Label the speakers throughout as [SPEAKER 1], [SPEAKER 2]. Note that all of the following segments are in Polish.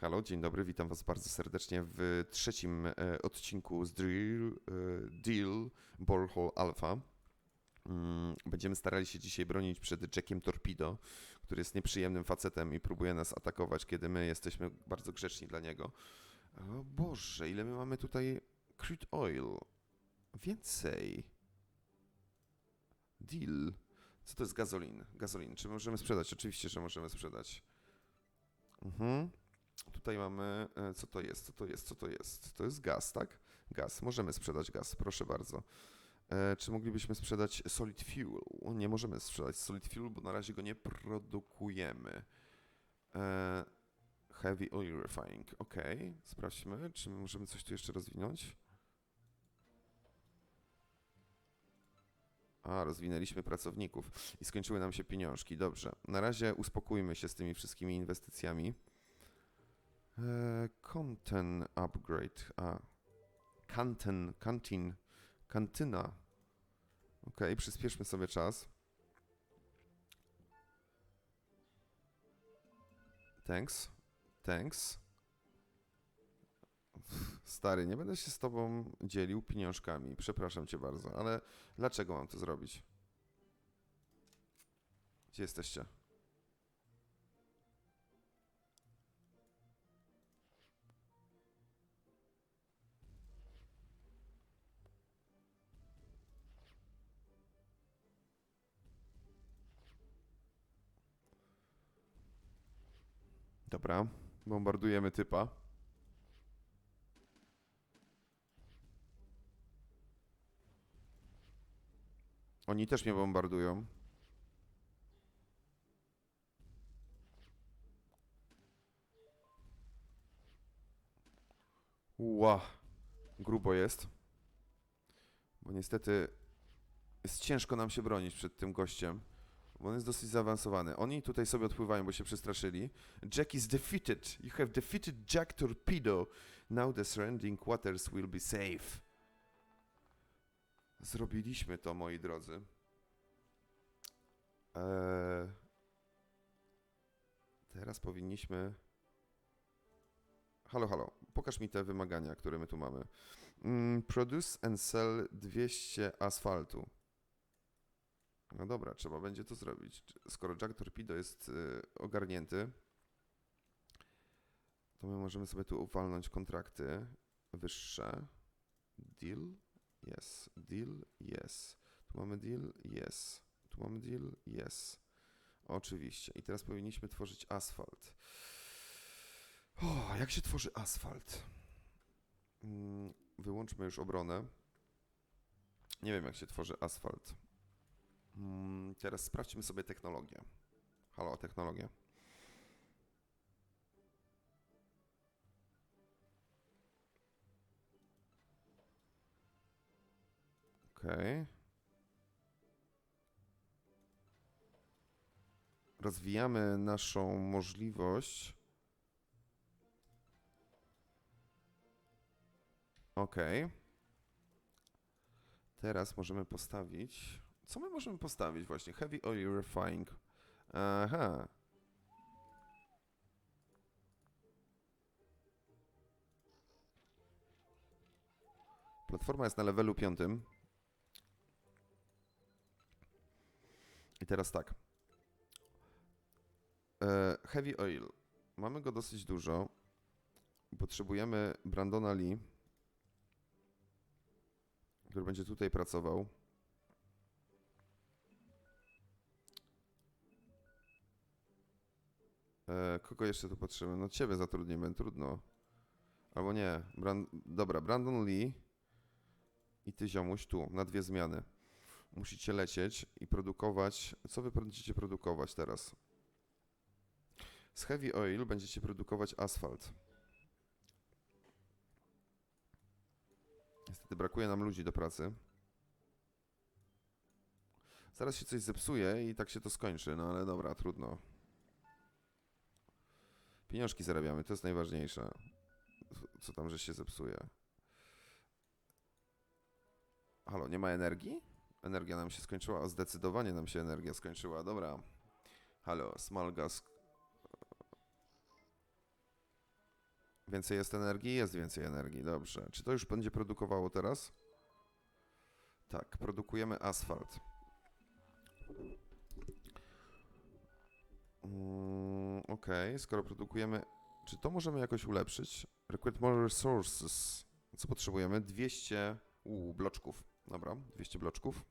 [SPEAKER 1] Halo, dzień dobry, witam Was bardzo serdecznie w trzecim e, odcinku z Drill, e, Deal Borehole Alpha. Mm, Będziemy starali się dzisiaj bronić przed Jackiem Torpedo, który jest nieprzyjemnym facetem i próbuje nas atakować, kiedy my jesteśmy bardzo grzeczni dla niego. O Boże, ile my mamy tutaj crude oil? Więcej. Deal. Co to jest gazolin? Gazolin. Czy możemy sprzedać? Oczywiście, że możemy sprzedać. Mhm. Tutaj mamy, e, co to jest, co to jest, co to jest? To jest gaz, tak? Gaz. Możemy sprzedać gaz, proszę bardzo. E, czy moglibyśmy sprzedać solid fuel? Nie możemy sprzedać solid fuel, bo na razie go nie produkujemy. E, heavy oil refining, ok. Sprawdźmy, czy my możemy coś tu jeszcze rozwinąć. A, rozwinęliśmy pracowników i skończyły nam się pieniążki. Dobrze. Na razie uspokójmy się z tymi wszystkimi inwestycjami. Eee, content upgrade. A. Kanten, kantin, kantyna. Ok, przyspieszmy sobie czas. Thanks. Thanks. Stary, nie będę się z tobą dzielił pieniążkami. Przepraszam cię bardzo, ale dlaczego mam to zrobić? Gdzie jesteście? Dobra, bombardujemy typa. Oni też mnie bombardują. Ła, grubo jest. Bo niestety jest ciężko nam się bronić przed tym gościem. Bo on jest dosyć zaawansowany. Oni tutaj sobie odpływają, bo się przestraszyli. Jack is defeated. You have defeated Jack Torpedo. Now the surrounding waters will be safe. Zrobiliśmy to, moi drodzy. Eee, teraz powinniśmy. Halo, halo. Pokaż mi te wymagania, które my tu mamy. Mm, produce and sell 200 asfaltu. No dobra, trzeba będzie to zrobić. Skoro Jack Torpedo jest y, ogarnięty, to my możemy sobie tu uwalnąć kontrakty wyższe. Deal? Yes. Deal? Yes. Tu mamy deal? Yes. Tu mamy deal? Yes. Oczywiście. I teraz powinniśmy tworzyć asfalt. O, jak się tworzy asfalt? Mm, Wyłączmy już obronę. Nie wiem, jak się tworzy asfalt. Mm, Teraz sprawdźmy sobie technologię. Halo, technologię. Okej. Rozwijamy naszą możliwość. Okej. Teraz możemy postawić. Co my możemy postawić właśnie? Heavy oil refining. Aha. Platforma jest na levelu piątym. I teraz tak. E, heavy oil. Mamy go dosyć dużo. Potrzebujemy Brandona Lee, który będzie tutaj pracował. E, kogo jeszcze tu potrzebujemy? No ciebie zatrudnimy, trudno. Albo nie. Bran Dobra, Brandon Lee i ty ziomuś tu, na dwie zmiany. Musicie lecieć i produkować. Co wy będziecie produkować teraz? Z Heavy Oil będziecie produkować asfalt. Niestety brakuje nam ludzi do pracy. Zaraz się coś zepsuje i tak się to skończy, no ale dobra, trudno. Pieniążki zarabiamy, to jest najważniejsze. Co tam, że się zepsuje? Halo, nie ma energii? Energia nam się skończyła. O, zdecydowanie nam się energia skończyła. Dobra. Halo, small gas. Więcej jest energii? Jest więcej energii, dobrze. Czy to już będzie produkowało teraz? Tak, produkujemy asfalt. Mm, Okej, skoro produkujemy... Czy to możemy jakoś ulepszyć? Require more resources. Co potrzebujemy? 200... Uuu, bloczków. Dobra, 200 bloczków.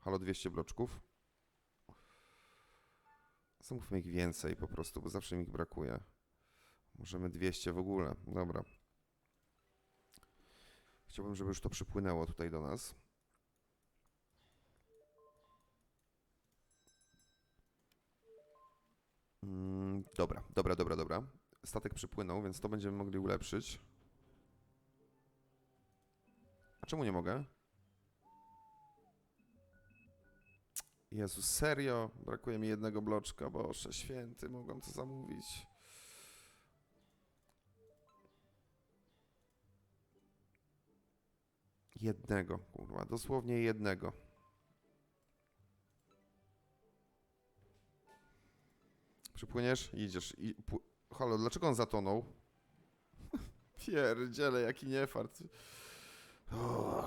[SPEAKER 1] Halo, 200 bloczków. Zamówmy ich więcej po prostu, bo zawsze mi ich brakuje. Możemy 200 w ogóle. Dobra. Chciałbym, żeby już to przypłynęło tutaj do nas. Dobra, dobra, dobra, dobra. Statek przypłynął, więc to będziemy mogli ulepszyć. A czemu nie mogę? Jezu, serio? Brakuje mi jednego bloczka, Boże święty, mogłem to zamówić. Jednego, kurwa, dosłownie jednego. Przypłyniesz? Idziesz. I Halo, dlaczego on zatonął? Pierdziele, jaki niefart. O,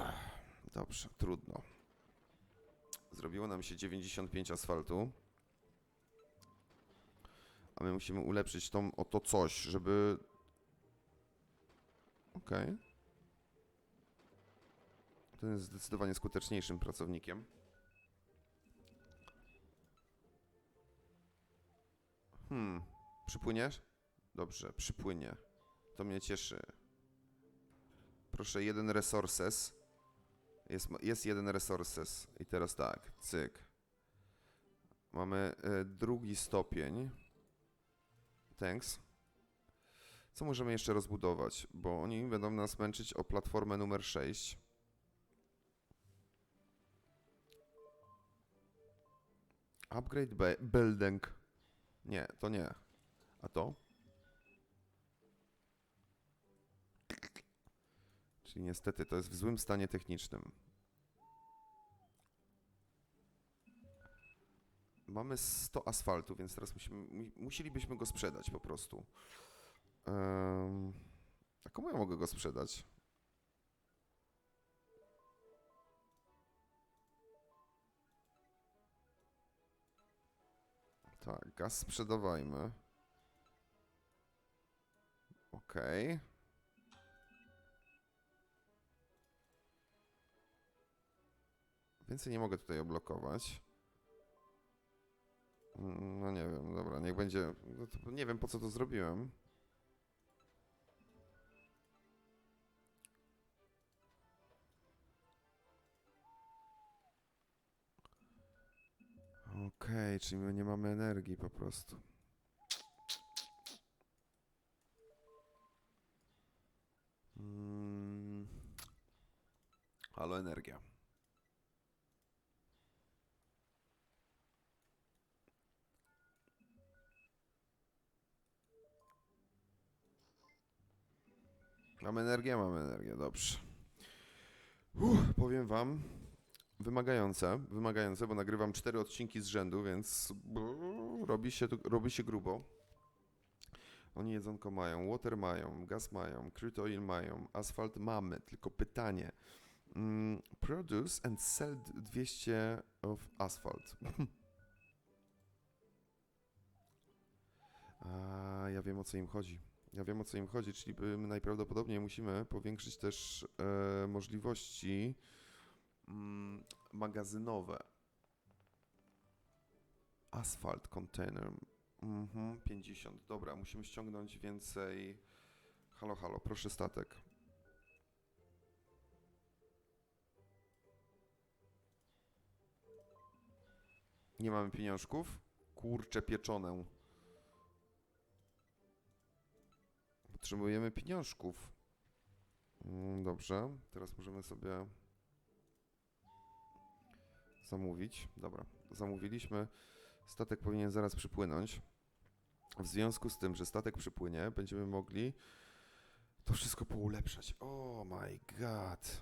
[SPEAKER 1] dobrze, trudno. Zrobiło nam się 95 asfaltu. A my musimy ulepszyć tą oto coś, żeby... Okej. Ten jest zdecydowanie skuteczniejszym pracownikiem. Hmm. Przypłyniesz? Dobrze, przypłynie. To mnie cieszy. Proszę, jeden resources. Jest, jest jeden resources. I teraz tak, cyk. Mamy e, drugi stopień. Thanks. Co możemy jeszcze rozbudować? Bo oni będą nas męczyć o platformę numer 6. Upgrade building. Nie, to nie. A to? Czyli niestety to jest w złym stanie technicznym. Mamy 100 asfaltu, więc teraz musimy, mu- musielibyśmy go sprzedać po prostu. Um, a komu ja mogę go sprzedać? Tak, gaz sprzedawajmy. Okej. Więcej nie mogę tutaj oblokować. Mm, No nie wiem, dobra, niech będzie. No nie wiem po co to zrobiłem. Okej, czyli my nie mamy energii po prostu. Mm. Halo, energia. Mamy energię, mamy energię, dobrze. Uff, powiem wam, wymagające, wymagające, bo nagrywam cztery odcinki z rzędu, więc robi się, robi się grubo. Oni jedzonko mają, water mają, gaz mają, crude oil mają, asfalt mamy, tylko pytanie. Mm, produce and sell 200 of asphalt. A, ja wiem o co im chodzi. Ja wiem o co im chodzi, czyli my najprawdopodobniej musimy powiększyć też e, możliwości magazynowe. Asfalt container. Mhm, 50. Dobra, musimy ściągnąć więcej. Halo, halo, proszę statek. Nie mamy pieniążków? Kurcze pieczone. Potrzebujemy pieniążków. Mm, Dobrze, teraz możemy sobie zamówić. Dobra, zamówiliśmy. Statek powinien zaraz przypłynąć. W związku z tym, że statek przypłynie, będziemy mogli to wszystko poulepszać. Oh my god.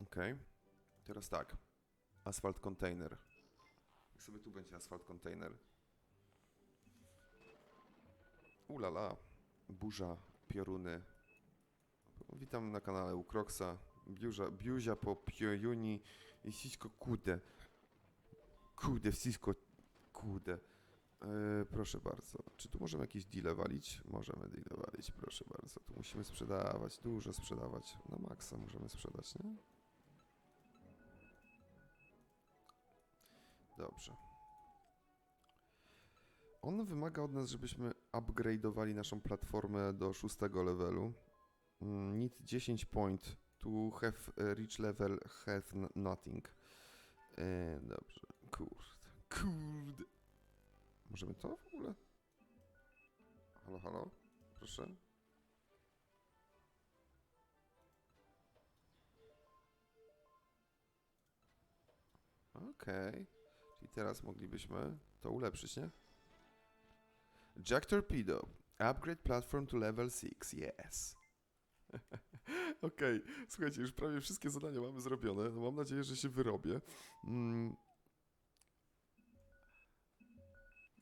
[SPEAKER 1] Okej. Teraz tak. Asfalt container. Niech sobie tu będzie asfalt container. Ulala, burza, pioruny. Witam na kanale Ukroksa. Biuzia, biuzia po piojuni i wszystko kude. Kude, wszystko kude. E, proszę bardzo. Czy tu możemy jakieś deale walić? Możemy deale walić, proszę bardzo. Tu musimy sprzedawać, dużo sprzedawać. Na maksa możemy sprzedać, nie? Dobrze. On wymaga od nas, żebyśmy upgrade'owali naszą platformę do szóstego levelu. Mm, Need 10 point to have rich level, n- nothing. E, dobrze, kurde, kurde. Możemy to w ogóle? Halo, halo, proszę. Okej, czyli teraz moglibyśmy to ulepszyć, nie? Jack Torpedo. Upgrade platform to level 6. Yes. Okej, słuchajcie, już prawie wszystkie zadania mamy zrobione. No mam nadzieję, że się wyrobię. Mm.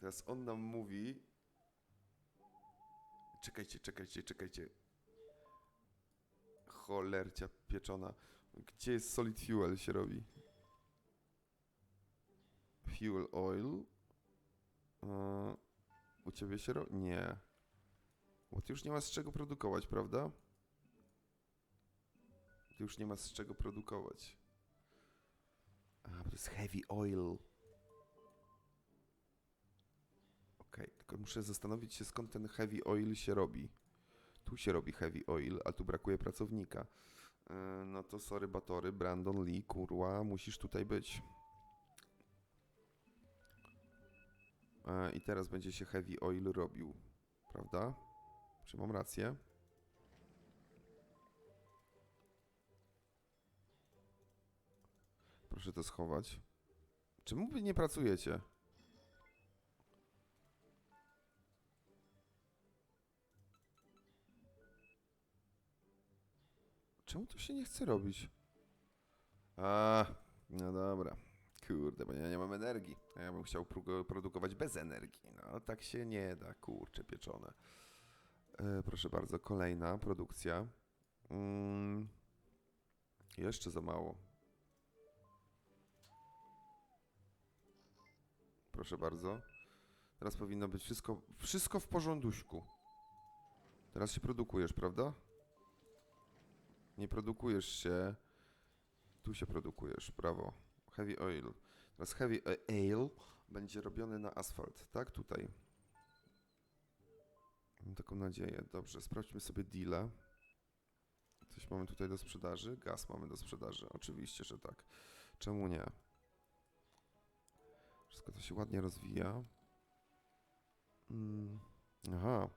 [SPEAKER 1] Teraz on nam mówi. Czekajcie, czekajcie, czekajcie. Cholercia pieczona. Gdzie jest solid fuel się robi? Fuel oil. Eee, u ciebie się robi? Nie. Bo ty już nie masz z czego produkować, prawda? Już nie masz z czego produkować. A, bo to jest heavy oil. Okej, tylko muszę zastanowić się skąd ten heavy oil się robi. Tu się robi heavy oil, a tu brakuje pracownika. Yy, no to sorry batory, Brandon Lee, kurwa, musisz tutaj być. E, I teraz będzie się heavy oil robił, prawda? Czy mam rację? Proszę to schować. Czemu wy nie pracujecie? Czemu to się nie chce robić? A, no dobra. Kurde, bo ja nie mam energii. A ja bym chciał produkować bez energii. No, tak się nie da, kurcze pieczone. E, proszę bardzo, kolejna produkcja. Mm, jeszcze za mało. Proszę bardzo. Teraz powinno być wszystko, wszystko w porząduśku. Teraz się produkujesz, prawda? Nie produkujesz się. Tu się produkujesz, brawo. Heavy oil. Teraz heavy ale będzie robiony na asfalt, tak? Tutaj. Mam taką nadzieję. Dobrze, sprawdźmy sobie deala. Coś mamy tutaj do sprzedaży? Gaz mamy do sprzedaży. Oczywiście, że tak. Czemu nie? Wszystko to się ładnie rozwija. Mm. Aha.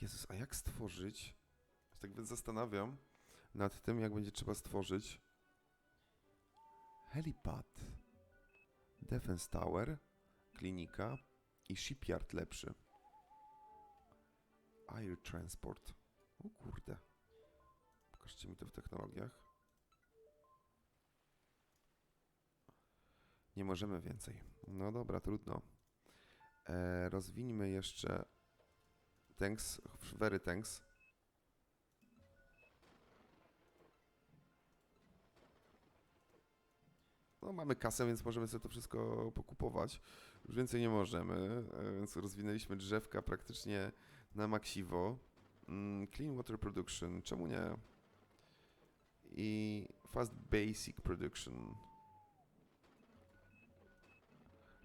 [SPEAKER 1] Jezus, a jak stworzyć? Tak więc zastanawiam nad tym, jak będzie trzeba stworzyć helipad, defense tower, klinika i shipyard lepszy. Air transport. O kurde. Pokażcie mi to w technologiach. Nie możemy więcej. No dobra, trudno. E, rozwinijmy jeszcze tanks, very tanks. No, mamy kasę, więc możemy sobie to wszystko pokupować. Już więcej nie możemy, e, więc rozwinęliśmy drzewka praktycznie na maksiwo. Mm, Clean Water Production, czemu nie? I Fast Basic Production.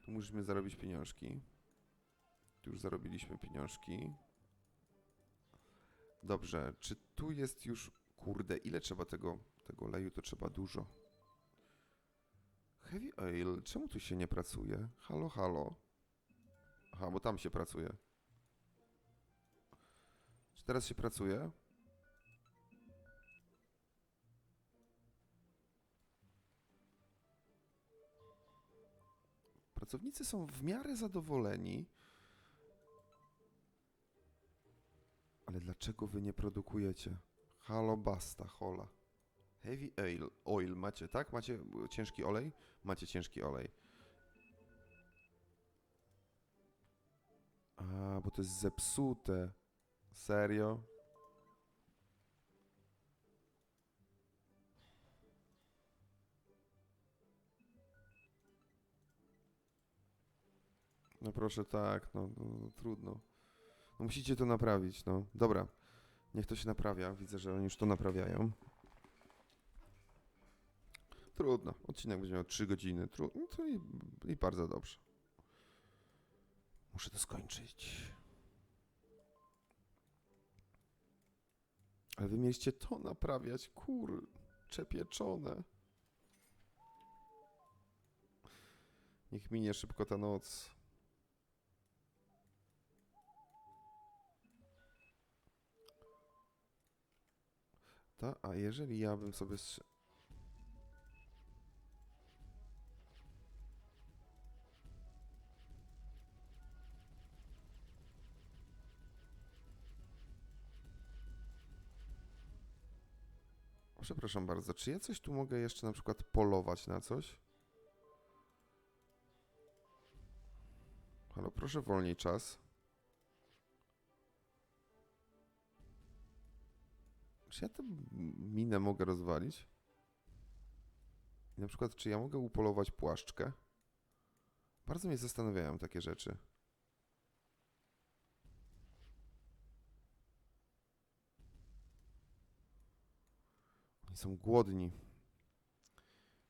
[SPEAKER 1] Musimy zarobić pieniążki. Tu już zarobiliśmy pieniążki. Dobrze, czy tu jest już... Kurde, ile trzeba tego, tego oleju? To trzeba dużo. Heavy oil, czemu tu się nie pracuje? Halo, halo. Aha, bo tam się pracuje. Czy teraz się pracuje? Pracownicy są w miarę zadowoleni. Ale dlaczego wy nie produkujecie? Halo, basta, hola. Heavy oil, oil macie, tak? Macie ciężki olej? Macie ciężki olej. A, bo to jest zepsute. Serio? No proszę, tak, no, no, no trudno. No musicie to naprawić, no. Dobra, niech to się naprawia. Widzę, że oni już to naprawiają. Trudno. Odcinek będzie miał 3 godziny. Tru... No to i, i bardzo dobrze. Muszę to skończyć. Ale wy mieliście to naprawiać, kur... Czepieczone. Niech minie szybko ta noc. A jeżeli ja bym sobie Przepraszam bardzo, czy ja coś tu mogę jeszcze na przykład polować na coś? Halo, proszę wolniej czas. Czy ja tę minę mogę rozwalić? Na przykład, czy ja mogę upolować płaszczkę? Bardzo mnie zastanawiają takie rzeczy. Oni są głodni.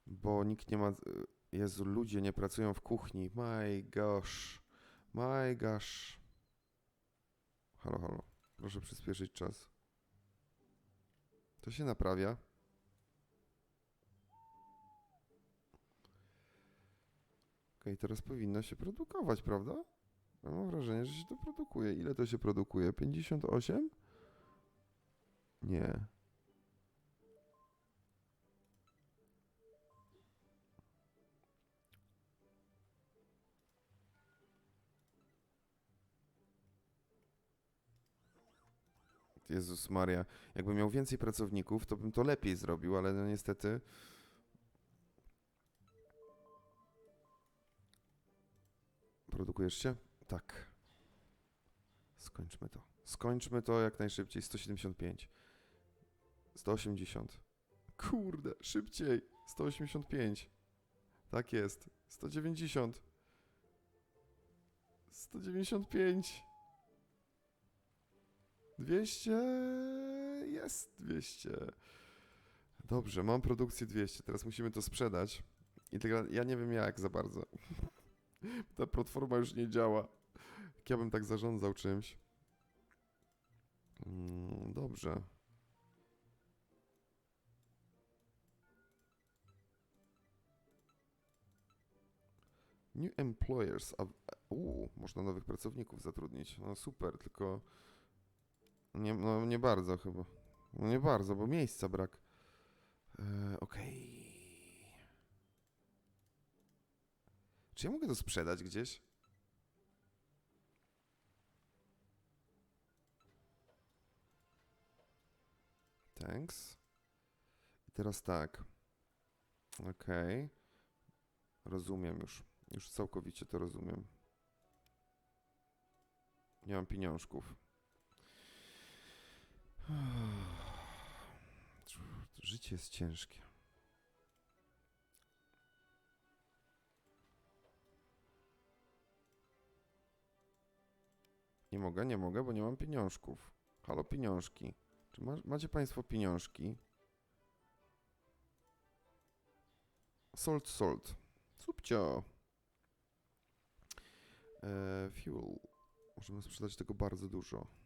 [SPEAKER 1] Bo nikt nie ma. Jezu, ludzie nie pracują w kuchni. My gosh. My gosh. Halo, halo. Proszę przyspieszyć czas. To się naprawia. Okej, teraz powinno się produkować, prawda? Mam wrażenie, że się to produkuje. Ile to się produkuje? 58? Nie. Jezus Maria, jakbym miał więcej pracowników, to bym to lepiej zrobił, ale no niestety. Produkujesz się? Tak. Skończmy to. Skończmy to jak najszybciej. 175. 180. Kurde, szybciej. 185. Tak jest. 190. 195. 200 jest 200. Dobrze, mam produkcję 200. Teraz musimy to sprzedać. I tego, ja nie wiem jak za bardzo. Ta platforma już nie działa. Jak ja bym tak zarządzał czymś. Mm, dobrze. New employers. A, uu, można nowych pracowników zatrudnić. No super, tylko nie, no nie bardzo chyba. No nie bardzo, bo miejsca brak. E, Okej. Czy ja mogę to sprzedać gdzieś? Thanks. I teraz tak. Okej. Rozumiem już. Już całkowicie to rozumiem. Nie mam pieniążków. Życie jest ciężkie. Nie mogę, nie mogę, bo nie mam pieniążków. Halo, pieniążki. Czy ma, macie Państwo pieniążki? Salt, salt. Subcio. E, fuel. Możemy sprzedać tego bardzo dużo.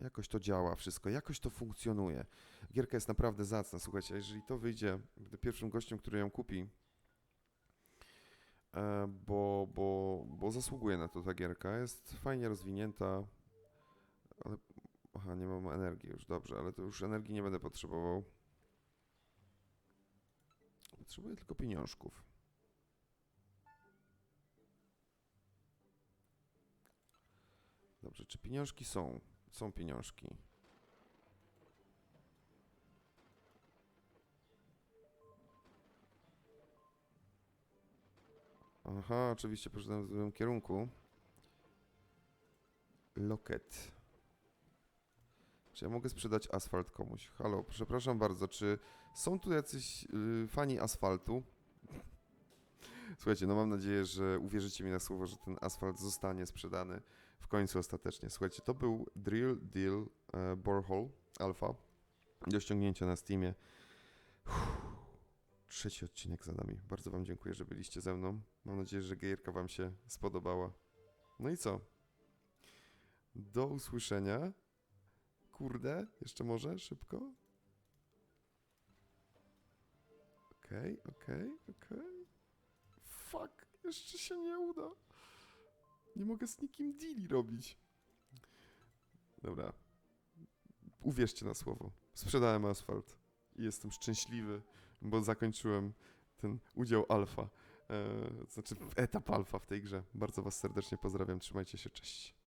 [SPEAKER 1] Jakoś to działa wszystko, jakoś to funkcjonuje. Gierka jest naprawdę zacna, słuchajcie, jeżeli to wyjdzie, będę pierwszym gościem, który ją kupi, e, bo, bo, bo zasługuje na to ta gierka, jest fajnie rozwinięta, ale, aha, nie mam energii już, dobrze, ale to już energii nie będę potrzebował. Potrzebuję tylko pieniążków. Dobrze, czy pieniążki są? Są pieniążki. Aha, oczywiście poszedłem w złym kierunku. Loket. Czy ja mogę sprzedać asfalt komuś? Halo, przepraszam bardzo, czy są tu jacyś yy, fani asfaltu? Słuchajcie, no mam nadzieję, że uwierzycie mi na słowo, że ten asfalt zostanie sprzedany w końcu ostatecznie. Słuchajcie, to był Drill Deal e, Borehole Alpha do ściągnięcia na Steamie. Uff, trzeci odcinek za nami. Bardzo Wam dziękuję, że byliście ze mną. Mam nadzieję, że gierka Wam się spodobała. No i co? Do usłyszenia. Kurde, jeszcze może szybko? Okej, okej, okej. Fuck, jeszcze się nie uda. Nie mogę z nikim deali robić. Dobra. Uwierzcie na słowo. Sprzedałem asfalt i jestem szczęśliwy, bo zakończyłem ten udział alfa. E, znaczy etap alfa w tej grze. Bardzo Was serdecznie pozdrawiam. Trzymajcie się, cześć.